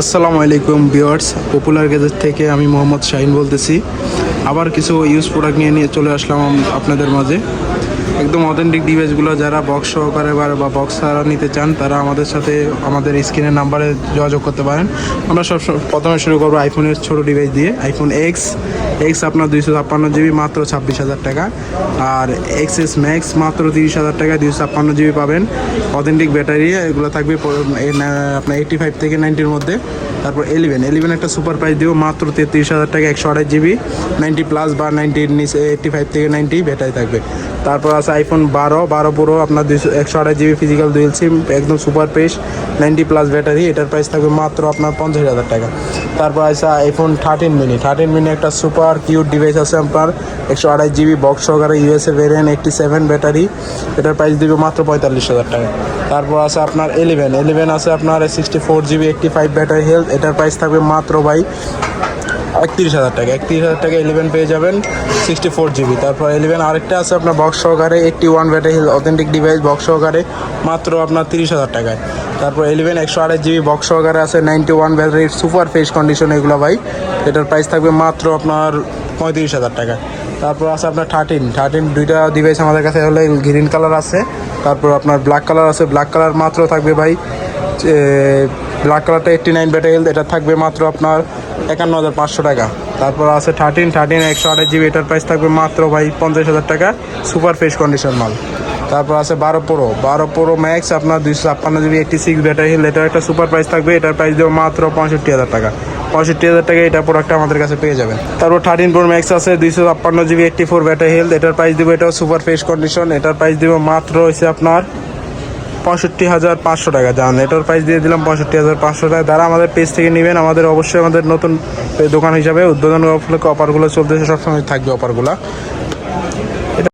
আসসালামু আলাইকুম viewers popular gazette থেকে আমি মোহাম্মদ শাহিন বলতেছি। আবার কিছু ইউজ প্রোডাক্ট নিয়ে নিয়ে চলে আসলাম আপনাদের মাঝে। একদম অথেন্টিক ডিভাইসগুলো যারা বক্স সহকারে বা বক্স ছাড়া নিতে চান, তারা আমাদের সাথে, আমাদের স্ক্রিনের নাম্বারে যোগাযোগ করতে পারেন। আমরা সব প্রথমে শুরু করব আইফোনের ছোট ডিভাইস দিয়ে। আইফোন এক্স এক্স আপনার দুইশো ছাপ্পান্ন জিবি মাত্র ছাব্বিশ হাজার টাকা। আর এক্স এস ম্যাক্স মাত্র তিরিশ হাজার টাকা, দুইশো ছাপ্পান্ন জিবি পাবেন। অথেন্টিক ব্যাটারি এগুলো থাকবে আপনার এইটি ফাইভ থেকে নাইনটির মধ্যে। তারপর এলিভেন এলিভেন একটা সুপার প্রাইস দিব মাত্র তেত্রিশ হাজার টাকা, একশো আঠাশ জিবি নাইনটি প্লাস বা নাইনটির নিচে এইটটি ফাইভ থেকে নাইনটি ব্যাটারি থাকবে। তারপর আছে আইফোন বারো বারো পুরো আপনার দুইশো, একশো আঠাশ জিবি ফিজিক্যাল দুয়েল সিম একদম super pace ninety plus battery এটার প্রাইস থাকবে মাত্র আপনার পঞ্চাশ হাজার টাকা। তারপর আছে iPhone thirteen mini thirteen mini একটা সুপার কিউট ডিভাইস আছে আপনার, একশো আঠাশ জিবি বক্স সহকারে USA variant eighty seven battery এটার প্রাইস দিবে মাত্র পঁয়তাল্লিশ হাজার টাকা। তারপর আছে আপনার এলেভেন এলেভেন আছে আপনার sixty four GB eighty five battery health এটার প্রাইস থাকবে মাত্র ভাই একত্রিশ হাজার টাকা। একত্রিশ হাজার টাকা ইলেভেন পেয়ে যাবেন সিক্সটি ফোর জিবি তারপর ইলেভেন আরেকটা আছে আপনার বক্স সহকারে eighty one battery heal authentic device box সহকারে, মাত্র আপনার তিরিশ হাজার টাকায়। তারপর ইলেভেন একশো আঠাশ জিবি বক্স সহকারে আছে নাইনটি ওয়ান ব্যাটারির সুপার ফেস কন্ডিশন এগুলো ভাই। এটার প্রাইস থাকবে মাত্র আপনার পঁয়ত্রিশ হাজার টাকা। তারপর আছে আপনার থার্টিন থার্টিন দুইটা ডিভাইস আমাদের কাছে হলে গ্রিন কালার আছে। তারপর আপনার ব্ল্যাক কালার আছে। ব্ল্যাক কালার মাত্র থাকবে ভাই ব্ল্যাক কালারটা এইট্টি নাইন ব্যাটারি এটা থাকবে মাত্র আপনার একান্ন হাজার পাঁচশো টাকা। তারপর আছে থার্টিন থার্টিন একশো আঠাশ জিবি এটার প্রাইস থাকবে মাত্র ভাই পঞ্চাশ হাজার টাকা সুপার ফ্রেশ কন্ডিশন মাল। তারপর আছে বারো প্রো বারো প্রো ম্যাক্স আপনার দুইশো ছাপ্পান্ন GB eighty six battery hell, এটার একটা সুপার প্রাইস থাকবে, এটার প্রাইস দেবো মাত্র পঁয়ষট্টি হাজার টাকা। পঁয়ষট্টি হাজার টাকা এটা প্রোডাক্টটা আমাদের কাছে পেয়ে যাবেন। তারপর থার্টিন প্রো ম্যাক্স আছে, দুইশো ছাপ্পান্ন GB eighty four battery health এটার প্রাইস দেবো এটাও সুপার ফ্রেশ কন্ডিশন এটার প্রাইস দেবো মাত্র হচ্ছে আপনার পঁয়ষট্টি হাজার পাঁচশো টাকা। যা এটার প্রাইস দিয়ে দিলাম পঁয়ষট্টি হাজার পাঁচশো টাকা। তারা আমাদের পেজ থেকে নেবেন, আমাদের অবশ্যই আমাদের নতুন দোকান হিসাবে উদ্বোধন অফারগুলো চলতেছে সবসময় থাকবে অফারগুলো